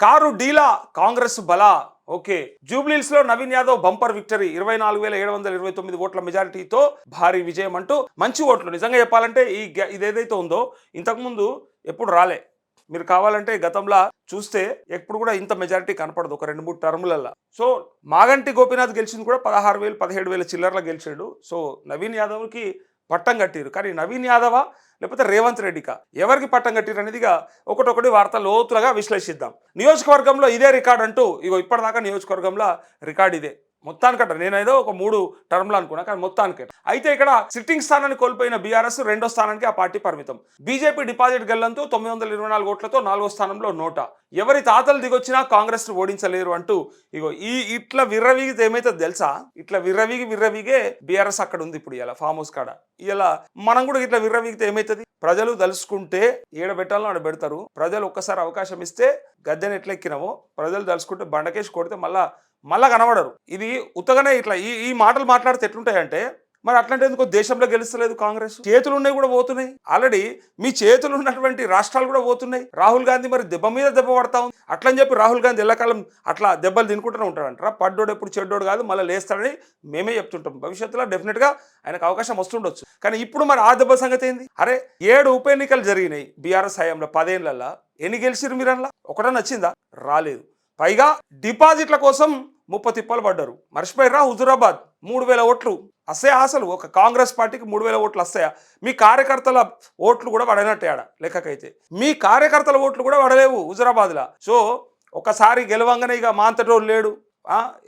Car డీలా కాంగ్రెస్ బలా. Okay. జూబ్లీస్లో నవీన్ యాదవ్ బంపర్ విక్టరీ ఇరవై నాలుగు వేల ఏడు వందల ఇరవై తొమ్మిది ఓట్ల మెజారిటీతో భారీ విజయం అంటూ మంచి ఓట్లు. నిజంగా చెప్పాలంటే ఈ గ్యా- ఇదేదైతే ఉందో ఇంతకుముందు ఎప్పుడు రాలే. మీరు కావాలంటే గతంలో చూస్తే ఎప్పుడు కూడా ఇంత మెజారిటీ కనపడదు ఒక రెండు మూడు టర్ములల్లో. సో మాగంటి గోపీనాథ్ గెలిచింది కూడా పదహారు వేలు పదిహేడు వేల చిల్లర్ల గెలిచాడు. సో నవీన్ యాదవ్కి పట్టం కట్టిరు. కానీ నవీన్ యాదవ లేకపోతే రేవంత్ రెడ్డికా? ఎవరికి పట్టం కట్టిరు అనేదిగా ఒకటొకటి వార్త లోతులుగా విశ్లేషిద్దాం. నియోజకవర్గంలో ఇదే రికార్డ్ అంటూ ఇగో ఇప్పటిదాకా నియోజకవర్గంలో రికార్డ్ ఇదే. మొత్తానికట నేనేదో ఒక మూడు టర్మ్లు అనుకున్నా కానీ మొత్తానికి అయితే ఇక్కడ సిట్టింగ్ స్థానాన్ని కోల్పోయిన బీఆర్ఎస్ రెండో స్థానానికి ఆ పార్టీ పరిమితం. బీజేపీ డిపాజిట్ గల్లంతో తొమ్మిది వందల ఇరవై నాలుగు ఓట్లతో నాలుగో స్థానంలో నోట. ఎవరి తాతలు దిగొచ్చినా కాంగ్రెస్ ఓడించలేరు అంటూ ఇగో ఈ ఇట్లా విర్రవీగితే ఏమైతే తెలుసా? ఇట్లా విర్రవీగి విర్రవీగే బీఆర్ఎస్ అక్కడ ఉంది ఇప్పుడు ఇలా ఫామ్ హౌస్ కాడ. ఇలా మనం కూడా ఇట్లా విర్రవీగితే ఏమైతుంది? ప్రజలు తలుసుకుంటే ఏడ పెట్టాలని ఆడ పెడతారు. ప్రజలు ఒక్కసారి అవకాశం ఇస్తే గద్దెని ఎట్లా ఎక్కినామో ప్రజలు తలుసుకుంటే బండకేసి కొడితే మళ్ళా మళ్ళా కనబడరు. ఇది ఉత్తగానే ఇట్లా ఈ ఈ మాటలు మాట్లాడితే ఎట్లుంటాయంటే మరి అట్లాంటి ఎందుకో దేశంలో గెలుస్తలేదు కాంగ్రెస్? చేతులు ఉన్నాయి కూడా పోతున్నాయి. ఆల్రెడీ మీ చేతులు ఉన్నటువంటి రాష్ట్రాలు కూడా పోతున్నాయి. రాహుల్ గాంధీ మరి దెబ్బ మీద దెబ్బ పడతా ఉంది. అట్లని చెప్పి రాహుల్ గాంధీ ఎల్లకాలం అట్లా దెబ్బలు తినుకుంటూనే ఉంటాడంటారా పడ్డోడు ఎప్పుడు చెడ్డోడు కాదు మళ్ళీ లేస్తాడని మేమే చెప్తుంటాం. భవిష్యత్తులో డెఫినెట్గా ఆయనకు అవకాశం వస్తుండొచ్చు. కానీ ఇప్పుడు మరి ఆ దెబ్బ సంగతి ఏంది? అరే ఏడు ఉప ఎన్నికలు జరిగినాయి బీఆర్ఎస్ హయాంలో పదేళ్ళల్లో ఎన్ని గెలిచిరు మీరు అందులో ఒకటే నచ్చిందా? రాలేదు. పైగా డిపాజిట్ల కోసం ముప్ప తిప్పలు పడ్డారు. మర్చిపోయారా హుజురాబాద్. మూడు వేల ఓట్లు. వస్తాయా అసలు. ఒక కాంగ్రెస్ పార్టీకి మూడు వేల ఓట్లు వస్తాయా మీ కార్యకర్తల ఓట్లు కూడా పడనట్టే ఆడ లెక్కకైతే. మీ కార్యకర్తల ఓట్లు కూడా పడలేవు హుజురాబాద్లో. సో ఒకసారి గెలవంగానే ఇక మాంతటోడు లేడు.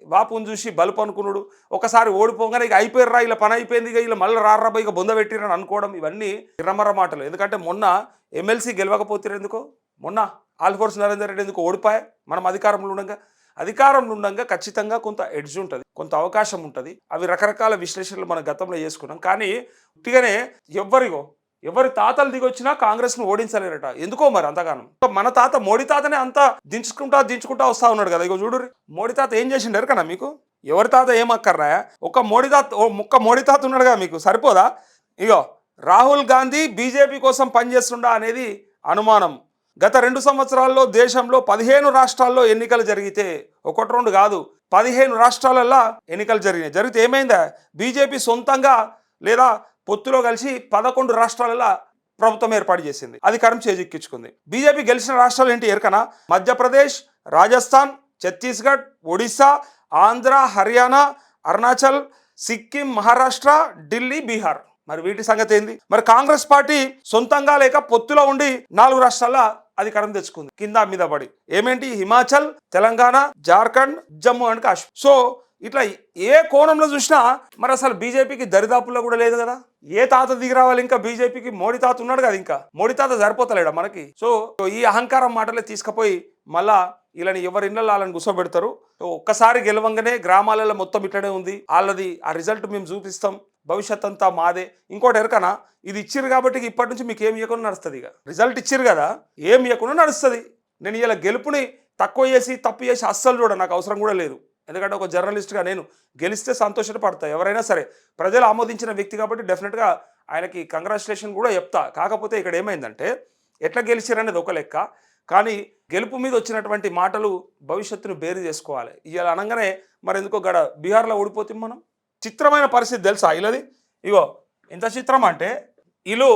బాపుని చూసి బలుపు అనుకున్నాడు. ఒకసారి ఓడిపోగానే ఇక అయిపోయిర్రా ఇలా పని అయిపోయింది ఇక ఇలా మళ్ళీ రారా ఇక బొంద పెట్టిరని అనుకోవడం ఇవన్నీ ఇరమర మాటలు. ఎందుకంటే మొన్న ఎమ్మెల్సీ గెలవకపోతే ఎందుకో మొన్న ఆల్ఫోర్స్ నరేందర్ రెడ్డి ఎందుకు ఓడిపోయా? మనం అధికారంలో ఉండగా. అధికారంలో ఉండగా ఖచ్చితంగా కొంత ఎడ్జ్ ఉంటుంది కొంత అవకాశం ఉంటుంది. అవి రకరకాల విశ్లేషణలు మనం గతంలో చేసుకున్నాం. కానీ ఉట్టిగానే ఎవ్వరిగో ఎవరి తాతలు దిగొచ్చినా కాంగ్రెస్ను ఓడించలేరట. ఎందుకో మరి అంతగానం. మన తాత మోడీ తాతనే అంతా దించుకుంటా దించుకుంటా వస్తా ఉన్నాడు కదా. ఇగో చూడు మోడీ తాత ఏం చేసిండారు కదా మీకు? ఎవరి తాత ఏమక్కర్రా? ఒక మోడీ తాత ఓ ముక్క మోడీ తాత ఉన్నాడు కదా మీకు. సరిపోదా? ఇగో రాహుల్ గాంధీ బీజేపీ కోసం పనిచేస్తుండా అనేది అనుమానం. గత రెండు సంవత్సరాల్లో దేశంలో పదిహేను రాష్ట్రాల్లో ఎన్నికలు జరిగితే ఒకటి రెండు కాదు పదిహేను రాష్ట్రాలల్లో ఎన్నికలు జరిగినాయి. జరిగితే ఏమైందా? బీజేపీ సొంతంగా లేదా పొత్తులో కలిసి పదకొండు రాష్ట్రాలలో ప్రభుత్వం ఏర్పాటు చేసింది. అధికారం చేజిక్కించుకుంది. బీజేపీ గెలిచిన రాష్ట్రాలు ఏంటి? ఎరకనా మధ్యప్రదేశ్ రాజస్థాన్ ఛత్తీస్గఢ్ ఒడిశా ఆంధ్ర హర్యానా అరుణాచల్ సిక్కిం మహారాష్ట్ర ఢిల్లీ బీహార్. మరి వీటి సంగతి ఏంది? మరి కాంగ్రెస్ పార్టీ సొంతంగా లేక పొత్తులో ఉండి నాలుగు రాష్ట్రాల అధికారం తెచ్చుకుంది. కింద మీద పడి. ఏమేంటి? హిమాచల్ తెలంగాణ జార్ఖండ్ జమ్మూ అండ్ కాశ్మీర్. సో ఇట్లా ఏ కోణంలో చూసినా మరి అసలు బీజేపీకి దరిదాపుల్లో కూడా లేదు కదా? ఏ తాత దిగి రావాలి ఇంకా బీజేపీకి? మోడీ తాత ఉన్నాడు కదా ఇంకా. మోడీ తాత సరిపోతలేడా మనకి? సో ఈ అహంకారం మాటలే తీసుకుపోయి మళ్ళా వీళ్ళని ఎవరి ఇళ్ళలో వాళ్ళని కూర్చోబెడతారు? ఒక్కసారి గెలవంగానే గ్రామాలలో మొత్తం ఇట్లనే ఉంది. వాళ్ళది ఆ రిజల్ట్ మేము చూపిస్తాం. భవిష్యత్ అంతా మాదే. ఇంకోటి ఎరకనా? ఇది ఇచ్చిర్రు కాబట్టి ఇప్పటి నుంచి మీకు ఏం ఇవ్వకుండా నడుస్తుంది ఇక. రిజల్ట్ ఇచ్చిర్రు కదా ఏం ఇవ్వకుండా నడుస్తుంది. నేను ఇలా గెలుపుని తక్కువ చేసి తప్పు చేసి అస్సలు చూడ నాకు అవసరం కూడా లేదు. ఎందుకంటే ఒక జర్నలిస్ట్గా నేను గెలిస్తే సంతోషపడతా ఎవరైనా సరే. ప్రజలు ఆమోదించిన వ్యక్తి కాబట్టి డెఫినెట్గా ఆయనకి కంగ్రాచులేషన్ కూడా చెప్తా. కాకపోతే ఇక్కడ ఏమైందంటే ఎట్లా గెలిచారనేది ఒక లెక్క. కానీ గెలుపు మీద వచ్చినటువంటి మాటలు భవిష్యత్తును బేరు చేసుకోవాలి. ఇలా అనగానే మరి ఎందుకో గడ బీహార్లో ఓడిపోతాం మనం. చిత్రమైన పరిస్థితి తెలుసా? ఇలాది ఇగో ఎంత చిత్రం అంటే వీళ్ళు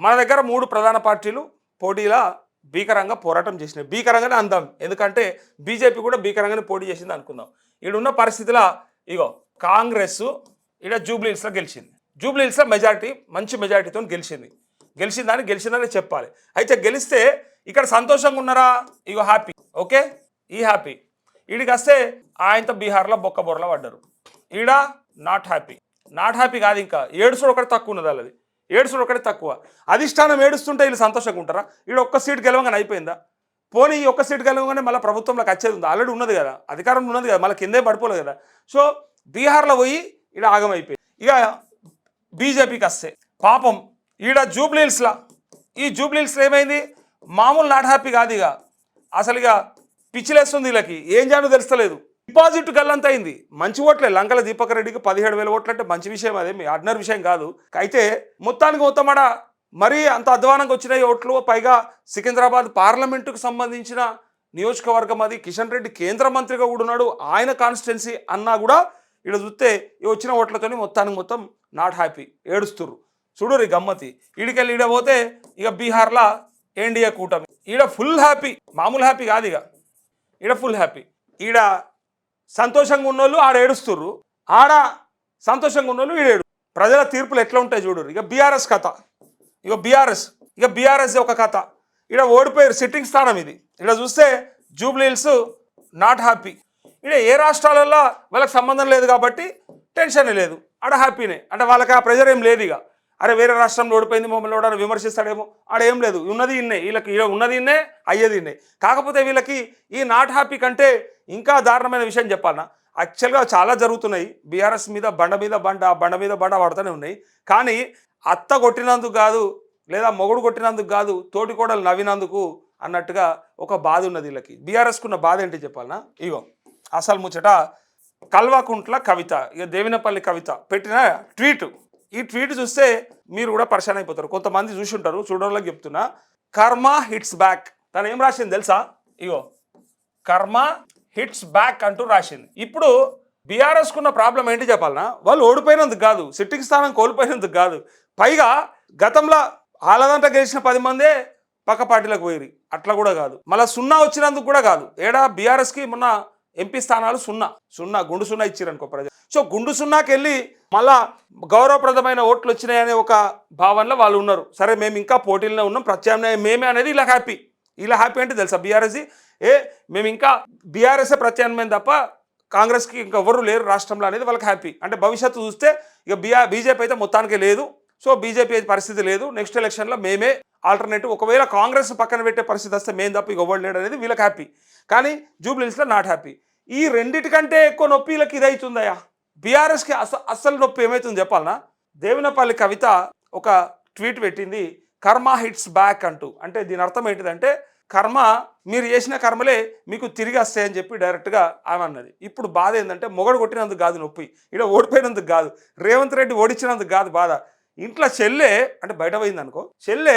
మన దగ్గర మూడు ప్రధాన పార్టీలు పోటీలా భీకరంగా పోరాటం చేసినాయి. భీకరంగానే అందాం. ఎందుకంటే బీజేపీ కూడా భీకరంగానే పోటీ చేసింది అనుకుందాం. ఈడున్న పరిస్థితిలో ఇగో కాంగ్రెస్ ఈడ జూబ్లీహిల్స్లో గెలిచింది. జూబ్లీహిల్స్లో మెజారిటీ మంచి మెజారిటీతో గెలిచింది. గెలిచిందని గెలిచిందని చెప్పాలి. అయితే గెలిస్తే ఇక్కడ సంతోషంగా ఉన్నారా? ఇగో హ్యాపీ. ఓకే? ఈ హ్యాపీ. ఈడికి వస్తే ఆయనతో బీహార్లో బొక్క బొర్రలో పడ్డారు. ఈడ నాట్ హ్యాపీ నాట్ హ్యాపీ కాదు ఇంకా. ఏడుసుడు ఒకటి తక్కువ ఉన్నది వాళ్ళది. ఏడుసుడు ఒకటి తక్కువ. అధిష్టానం ఏడుస్తుంటే వీళ్ళు సంతోషంగా ఉంటారా? ఈడ ఒక్క సీట్ గెలవగానే అయిపోయిందా? పోనీ ఈ ఒక్క సీట్ గెలవగానే మళ్ళీ ప్రభుత్వంలోకి వచ్చేది ఉంది? ఆల్రెడీ ఉన్నది కదా. అధికారం ఉన్నది కదా. మళ్ళీ కిందే పడిపోలేదు కదా. సో బీహార్లో పోయి ఈడ ఆగమైపోయింది. ఇక బీజేపీకి వస్తే. పాపం ఈడ జూబ్లీహిల్స్లా ఈ జూబ్లీహిల్స్లో ఏమైంది? మామూలు నాట్ హ్యాపీ కాదు ఇక. అసలు ఇక పిచ్చిలేస్తుంది వీళ్ళకి. ఏం చేయాలో తెలుస్తలేదు. డిపాజిట్ గల్లంత అయింది. మంచి ఓట్లే. లంకల దీపక్ రెడ్డికి పదిహేడు వేల ఓట్లు అంటే మంచి విషయం అదే మీ ఆర్డినరీ విషయం కాదు. అయితే మొత్తానికి మొత్తమడ మరీ అంత అధ్వానంగా వచ్చినాయి ఓట్లు. పైగా సికింద్రాబాద్ పార్లమెంటుకు సంబంధించిన నియోజకవర్గం అది. కిషన్ రెడ్డి కేంద్ర మంత్రిగా కూడా ఉన్నాడు. ఆయన కాన్స్టిట్యున్సీ అన్నా కూడా ఇక్కడ చూస్తే ఈ వచ్చిన ఓట్లతోని మొత్తానికి మొత్తం నాట్ హ్యాపీ. ఏడుస్తుర్రు. చూడు రీ గమ్మతి. ఈడికెళ్ళి ఈడ పోతే ఇక బీహార్లా ఎన్డీఏ కూటమి. ఈడ ఫుల్ హ్యాపీ. మామూలు హ్యాపీ కాదు ఇక. ఈడ ఫుల్ హ్యాపీ. ఈడ సంతోషంగా ఉన్నోళ్ళు ఆడ ఏడుస్తుర్రు. ఆడ సంతోషంగా ఉన్నోళ్ళు ఈడ ఏడు ప్రజల తీర్పులు ఎట్లా ఉంటాయి చూడరు ఇక బీఆర్ఎస్ కథ. ఇక బీఆర్ఎస్. ఇక బీఆర్ఎస్ ఒక కథ. ఇక్కడ ఓడిపోయారు సిట్టింగ్ స్థానం ఇది. ఇక్కడ చూస్తే జూబ్లీహిల్స్ నాట్ హ్యాపీ ఇక్కడ ఏ రాష్ట్రాలలో వాళ్ళకి సంబంధం లేదు కాబట్టి టెన్షన్ లేదు. ఆడ హ్యాపీనే అంటే వాళ్ళకి ఆ ప్రెజర్ ఏం లేదు ఇక. అరే వేరే రాష్ట్రంలో ఓడిపోయింది మమ్మల్ని ఓడని విమర్శిస్తాడేమో. ఆడేం లేదు. ఉన్నది ఇన్నే. వీళ్ళకి ఈడ ఉన్నది ఇన్నే అయ్యేది ఇన్నే. కాకపోతే వీళ్ళకి ఈ నాట్ హ్యాపీ కంటే ఇంకా దారుణమైన విషయం చెప్పాలన్నా యాక్చువల్గా చాలా జరుగుతున్నాయి. బీఆర్ఎస్ మీద బండ మీద బండ బండ మీద బండ పడుతూనే ఉన్నాయి. కానీ అత్త కొట్టినందుకు కాదు లేదా మొగుడు కొట్టినందుకు కాదు తోటి కోడలు నవ్వినందుకు అన్నట్టుగా ఒక బాధ ఉన్నది వీళ్ళకి. బీఆర్ఎస్కు ఉన్న బాధ ఏంటి చెప్పాలనా? ఇగో అసలు ముచ్చట కల్వాకుంట్ల కవిత ఇక దేవినపల్లి కవిత పెట్టిన ట్వీట్. ఈ ట్వీట్ చూస్తే మీరు కూడా పరిశాన్ అయిపోతారు. కొంతమంది చూసి ఉంటారు చూడడానికి చెప్తున్నా. కర్మ హిట్స్ బ్యాక్ తను ఏం రాసింది తెలుసా? ఇగో. కర్మ హిట్స్ బ్యాక్ అంటూ రాసింది. ఇప్పుడు బీఆర్ఎస్ కున్న ప్రాబ్లం ఏంటి చెప్పాలనా? వాళ్ళు ఓడిపోయినందుకు కాదు. సిట్టింగ్ స్థానం కోల్పోయినందుకు కాదు. పైగా గతంలో ఆలదంట గెలిచిన పది మందే పక్క పార్టీలకు పోయి అట్లా కూడా కాదు. మళ్ళీ సున్నా వచ్చినందుకు కూడా కాదు. ఏడా? బీఆర్ఎస్కి మొన్న ఎంపీ స్థానాలు సున్నా. సున్నా గుండు సున్నా ఇచ్చారు అనుకో ప్రజలు. సో గుండు సున్నాకి వెళ్ళి మళ్ళా గౌరవప్రదమైన ఓట్లు వచ్చినాయనే ఒక భావనలో వాళ్ళు ఉన్నారు. సరే మేము ఇంకా పోటీలనే ఉన్నాం. ప్రత్యామ్నాయం మేమే అనేది ఇలా హ్యాపీ. ఇలా హ్యాపీ అంటే తెలుసా బీఆర్ఎస్ ఏ మేము ఇంకా బీఆర్ఎస్ఏ ప్రత్యామ్నాయం తప్ప కాంగ్రెస్కి ఇంకా ఎవరు లేరు రాష్ట్రంలో అనేది వాళ్ళకి హ్యాపీ. అంటే భవిష్యత్తు చూస్తే ఇక బీఆర్ బీజేపీ అయితే మొత్తానికి లేదు. సో బీజేపీ పరిస్థితి లేదు. నెక్స్ట్ ఎలక్షన్లో మేమే ఆల్టర్నేటివ్. ఒకవేళ కాంగ్రెస్ పక్కన పెట్టే పరిస్థితి వస్తే మేము తప్ప ఇక ఎవరు లేడు అనేది వీళ్ళకి హ్యాపీ కానీ జూబ్లీస్లో నాట్ హ్యాపీ ఈ రెండిటికంటే ఎక్కువ నొప్పి వీళ్ళకి ఇది అవుతుందయా బీఆర్ఎస్కి అస అస్సలు నొప్పి ఏమవుతుంది చెప్పాలనా? దేవినపల్లి కవిత ఒక ట్వీట్ పెట్టింది కర్మ హిట్స్ బ్యాక్ అంటూ. అంటే దీని అర్థం ఏంటిదంటే కర్మ మీరు చేసిన కర్మలే మీకు తిరిగి వస్తాయని చెప్పి డైరెక్ట్గా ఆమె అన్నది. ఇప్పుడు బాధ ఏంటంటే మొగడు కొట్టినందుకు కాదు నొప్పి. ఇక్కడ ఓడిపోయినందుకు కాదు. రేవంత్ రెడ్డి ఓడించినందుకు కాదు బాధ. ఇంట్లో చెల్లె అంటే బయట పోయింది అనుకో చెల్లె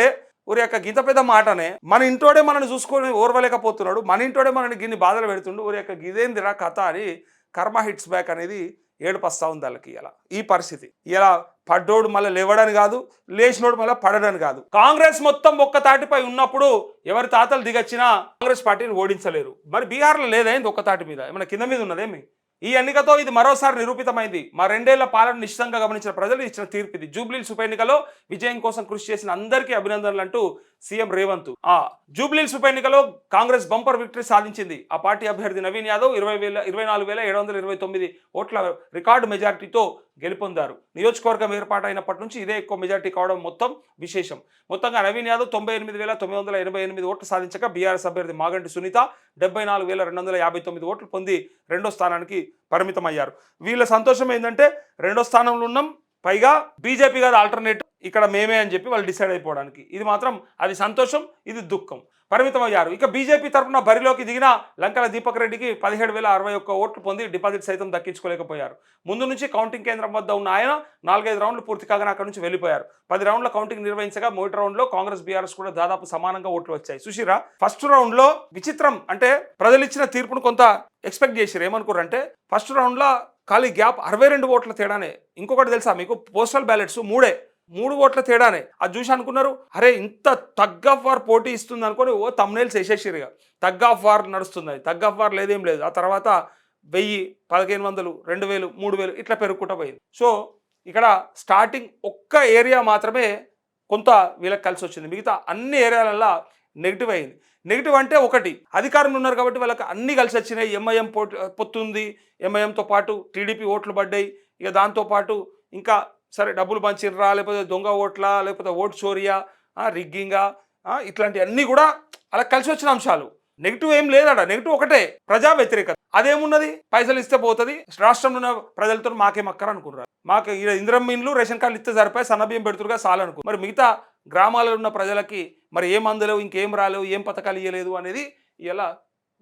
ఊరి యొక్క గింత పెద్ద మాటనే? మన ఇంటోడే మనల్ని చూసుకొని ఓర్వలేకపోతున్నాడు. మన ఇంటోడే మనల్ని గిన్ని బాధలు పెడుతుండు. ఊరి యొక్క గిదేందిరా కథ అని కర్మ హిట్స్ బ్యాక్ అనేది ఏడుపస్తా ఉంది వాళ్ళకి ఇలా ఈ పరిస్థితి. ఇలా పడ్డోడు మళ్ళీ లేవడని కాదు లేచినోడు మళ్ళీ పడడని కాదు. కాంగ్రెస్ మొత్తం ఒక్క తాటిపై ఉన్నప్పుడు ఎవరి తాతలు దిగచ్చినా కాంగ్రెస్ పార్టీని ఓడించలేరు. మరి బీహార్లో లేదైంది ఒక్క తాటి మీద? ఏమైనా కింద మీద ఉన్నదేమి? ఈ ఎన్నికతో ఇది మరోసారి నిరూపితమైంది. మా రెండేళ్ళ పాలన నిశ్చితంగా గమనించిన ప్రజలు ఇచ్చిన తీర్పు ఇది. జూబ్లీల్స్ ఉప ఎన్నికలో విజయం కోసం కృషి చేసిన అందరికీ అభినందనలు అంటూ సీఎం రేవంత్. ఆ జూబ్లీల్స్ ఉప ఎన్నికలో కాంగ్రెస్ బంపర్ విక్టరీ సాధించింది. ఆ పార్టీ అభ్యర్థి నవీన్ యాదవ్ ఇరవై వేల ఇరవై నాలుగు వేల ఏడు వందల ఇరవై తొమ్మిది ఓట్ల రికార్డు మెజార్టీతో గెలుపొందారు. నియోజకవర్గం ఏర్పాటైనప్పటి నుంచి ఇదే ఎక్కువ మెజార్టీ కావడం మొత్తం విశేషం. మొత్తంగా నవీన్ యాదవ్ తొంభై ఎనిమిది వేల తొమ్మిది వందల ఎనభై ఎనిమిది ఓట్లు సాధించగా బీఆర్ఎస్ అభ్యర్థి మాగంటి సునీత డెబ్బై నాలుగు వేల రెండు వందల యాభై తొమ్మిది ఓట్లు పొంది రెండో స్థానానికి పరిమితమయ్యారు. వీళ్ళ సంతోషం ఏంటంటే రెండో స్థానంలో ఉన్నాం. పైగా బీజేపీ గారు ఆల్టర్నేట్ ఇక్కడ మేమే అని చెప్పి వాళ్ళు డిసైడ్ అయిపోవడానికి. ఇది మాత్రం అది సంతోషం ఇది దుఃఖం. పరిమితమయ్యారు ఇక బీజేపీ తరఫున బరిలోకి దిగిన లంకల దీపక్ రెడ్డికి పదిహేడు వేల అరవై ఒక్క ఓట్లు పొంది డిపాజిట్ సైతం దక్కించుకోలేకపోయారు. ముందు నుంచి కౌంటింగ్ కేంద్రం వద్ద ఉన్న ఆయన నాలుగైదు రౌండ్లు పూర్తి కాగానే అక్కడి నుంచి వెళ్ళిపోయారు. పది రౌండ్ల కౌంటింగ్ నిర్వహించగా మొదటి రౌండ్లో కాంగ్రెస్ బీఆర్ఎస్ కూడా దాదాపు సమానంగా ఓట్లు వచ్చాయి. సుశీరా ఫస్ట్ రౌండ్లో విచిత్రం అంటే ప్రజలు ఇచ్చిన తీర్పును కొంత ఎక్స్పెక్ట్ చేసారు ఏమనుకోరంటే ఫస్ట్ రౌండ్లో ఖాళీ గ్యాప్ అరవై రెండు ఓట్ల తేడానే. ఇంకొకటి తెలుసా మీకు? పోస్టల్ బ్యాలెట్స్ మూడే. మూడు ఓట్ల తేడానే. అది చూసి అనుకున్నారు అరే ఇంత తగ్ ఆఫ్ వార్ పోటీ ఇస్తుంది అనుకొని ఓ తమ్నేల్స్ వేసేసారు ఇక. తగ్ ఆఫ్ వార్ నడుస్తుంది తగ్ ఆఫ్ వార్ లేదేం లేదు. ఆ తర్వాత వెయ్యి పదిహేను వందలు రెండు వేలు మూడు వేలు ఇట్లా పెరుగుకుంటూ పోయింది. సో ఇక్కడ స్టార్టింగ్ ఒక్క ఏరియా మాత్రమే కొంత వీళ్ళకి కలిసి వచ్చింది. మిగతా అన్ని ఏరియాలల్లో నెగిటివ్ అయింది. నెగిటివ్ అంటే ఒకటి అధికారంలో ఉన్నారు కాబట్టి వాళ్ళకి అన్ని కలిసి వచ్చినాయి. ఎంఐఎం పొత్తుంది. ఎంఐఎంతో పాటు టీడీపీ ఓట్లు పడ్డాయి. ఇక దాంతోపాటు ఇంకా సరే డబ్బులు పంచిర్రా లేకపోతే దొంగ ఓట్లా లేకపోతే ఓట్ చోరియా రిగ్గింగా ఇట్లాంటివన్నీ కూడా అలా కలిసి వచ్చిన అంశాలు. నెగిటివ్ ఏం లేదట. నెగిటివ్ ఒకటే ప్రజా వ్యతిరేకత. అదేమున్నది? పైసలు ఇస్తే పోతుంది. రాష్ట్రంలో ఉన్న ప్రజలతో మాకేం అక్కర అనుకున్నారు? మాకు ఇంద్రం మీన్లు రేషన్ కార్డులు ఇస్తే సరిపోయి? సన్నబియ్యం పెడుతురుగా చాలనుకో మరి మిగతా గ్రామాలలో ఉన్న ప్రజలకి మరి ఏం అందలేవు ఇంకేం రాలేవు ఏం పథకాలు ఇవ్వలేదు అనేది ఇలా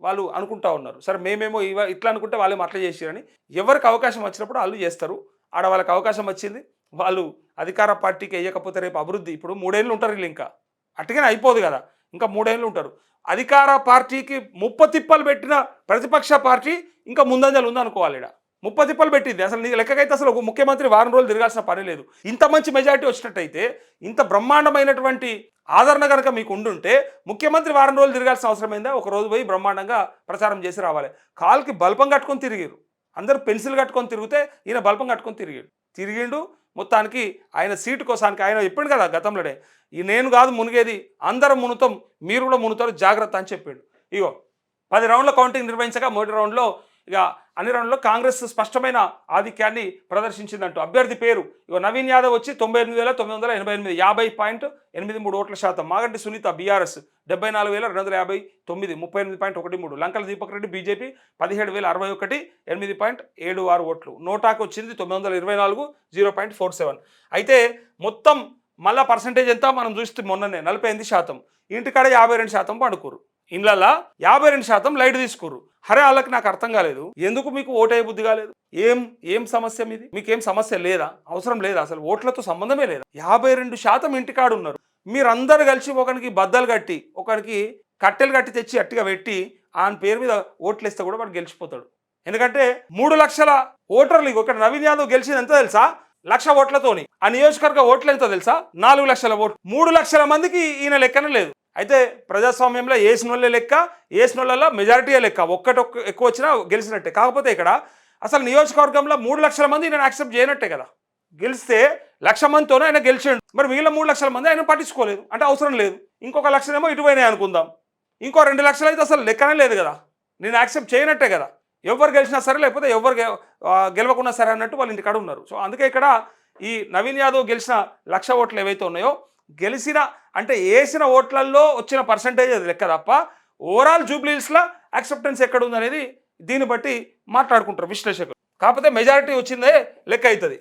వాళ్ళు అనుకుంటా ఉన్నారు. సరే మేమేమో ఇవ్వ ఇట్లా అనుకుంటే వాళ్ళేమో అట్లా చేసిరని ఎవరికి అవకాశం వచ్చినప్పుడు వాళ్ళు చేస్తారు. ఆడ వాళ్ళకి అవకాశం వచ్చింది. వాళ్ళు అధికార పార్టీకి వేయకపోతే రేపు అభివృద్ధి. ఇప్పుడు మూడేళ్ళు ఉంటారు వీళ్ళు ఇంకా. అట్టుగానే అయిపోదు కదా. ఇంకా మూడేళ్ళు ఉంటారు. అధికార పార్టీకి ముప్ప తిప్పలు పెట్టిన ప్రతిపక్ష పార్టీ ఇంకా ముందంజలు ఉందనుకోవాలి ఈడ. ముప్ప తిప్పలు పెట్టింది. అసలు నీ లెక్కకైతే అసలు ఒక ముఖ్యమంత్రి వారం రోజులు తిరగాల్సిన పని లేదు. ఇంత మంచి మెజారిటీ వచ్చినట్టయితే ఇంత బ్రహ్మాండమైనటువంటి ఆదరణ కనుక మీకు ఉండుంటే ముఖ్యమంత్రి వారం రోజులు తిరగాల్సిన అవసరమైందా ఒక రోజు పోయి బ్రహ్మాండంగా ప్రచారం చేసి రావాలి. కాలుకి బల్పం కట్టుకొని తిరిగారు. అందరూ పెన్సిల్ కట్టుకొని తిరిగితే ఈయన బల్పం కట్టుకొని తిరిగాడు. తిరిగిండు మొత్తానికి ఆయన సీటు కోసానికి ఆయన చెప్పిండు కదా గతంలోనే. ఈ నేను కాదు మునిగేది అందరం మునుతాం మీరు కూడా మునుతారు జాగ్రత్త అని చెప్పాడు. ఇగో పది రౌండ్ల కౌంటింగ్ నిర్వహించగా మొదటి రౌండ్లో ఇక అన్ని రౌండ్లో కాంగ్రెస్ స్పష్టమైన ఆధిక్యాన్ని ప్రదర్శించిందంటూ అభ్యర్థి పేరు ఇక నవీన్ యాదవ్ వచ్చి తొంభై ఎనిమిది వేల తొమ్మిది వందల ఎనభై ఎనిమిది యాభై పాయింట్ ఎనిమిది మూడు ఓట్ల శాతం. మాగంటి సునీత బీఆర్ఎస్ డెబ్బై నాలుగు వేల రెండు వందల యాభై తొమ్మిది ముప్పై ఎనిమిది పాయింట్ ఒకటి మూడు. లంకల దీపక్ రెడ్డి బీజేపీ పదిహేడు వేల అరవై ఒకటి ఎనిమిది పాయింట్ ఏడు ఆరు ఓట్లు. నోటాకు వచ్చింది తొమ్మిది వందల ఇరవై నాలుగు జీరో పాయింట్ ఫోర్ సెవెన్. అయితే మొత్తం మళ్ళా పర్సంటేజ్ ఎంత? మనం చూస్తే మొన్ననే నలభై ఎనిమిది శాతం. ఇంటికాడ యాభై రెండు శాతం పండుకోరు ఇండ్లల్లా యాభై రెండు శాతం లైట్ తీసుకోరు అరే వాళ్ళకి నాకు అర్థం కాలేదు. ఎందుకు మీకు ఓటే బుద్ధి కాలేదు? ఏం ఏం సమస్య మీది? మీకేం సమస్య లేదా? అవసరం లేదా? అసలు ఓట్లతో సంబంధమే లేదా? యాభై రెండు శాతం ఇంటికాడు ఉన్నారు మీరందరూ కలిసి ఒకరికి బద్దలు కట్టి ఒకరికి కట్టెలు కట్టి తెచ్చి అట్టిగా పెట్టి ఆయన పేరు మీద ఓట్లు ఇస్తే కూడా వాడు గెలిచిపోతాడు. ఎందుకంటే మూడు లక్షల ఓటర్లు ఇగో ఇక్కడ నవీన్ యాదవ్ గెలిచింది ఎంత తెలుసా? లక్ష ఓట్లతోని. ఆ నియోజకవర్గ ఓట్లు ఎంత తెలుసా? నాలుగు లక్షల ఓట్లు. మూడు లక్షల మందికి ఈయన లెక్కన లేదు. అయితే ప్రజాస్వామ్యంలో వేసిన లెక్క వేసిన వాళ్ళలో మెజారిటీ లెక్క. ఒక్కటి ఒక్క ఎక్కువ వచ్చినా గెలిచినట్టే. కాకపోతే ఇక్కడ అసలు నియోజకవర్గంలో మూడు లక్షల మంది నేను యాక్సెప్ట్ చేయనట్టే కదా. గెలిస్తే లక్ష మందితోనే ఆయన గెలిచాడు. మరి మిగిలిన మూడు లక్షల మంది ఆయన పట్టించుకోలేదు. అంటే అవసరం లేదు. ఇంకొక లక్షలేమో ఇటువైనాయి అనుకుందాం. ఇంకో రెండు లక్షలు అయితే అసలు లెక్కనే లేదు కదా. నేను యాక్సెప్ట్ చేయనట్టే కదా. ఎవరు గెలిచినా సరే లేకపోతే ఎవరు గెలవకుండా గెలవకున్నా సరే అన్నట్టు వాళ్ళు ఇంటికాడ ఉన్నారు. సో అందుకే ఇక్కడ ఈ నవీన్ యాదవ్ గెలిచిన లక్ష ఓట్లు ఏవైతే ఉన్నాయో గెలిచిన అంటే వేసిన ఓట్లల్లో వచ్చిన పర్సంటేజ్ అది లెక్క తప్ప ఓవరాల్ జూబ్లీస్లో యాక్సెప్టెన్స్ ఎక్కడ ఉందనేది దీన్ని బట్టి మాట్లాడుకుంటారు విశ్లేషకులు. కాకపోతే మెజారిటీ వచ్చిందే లెక్క అవుతుంది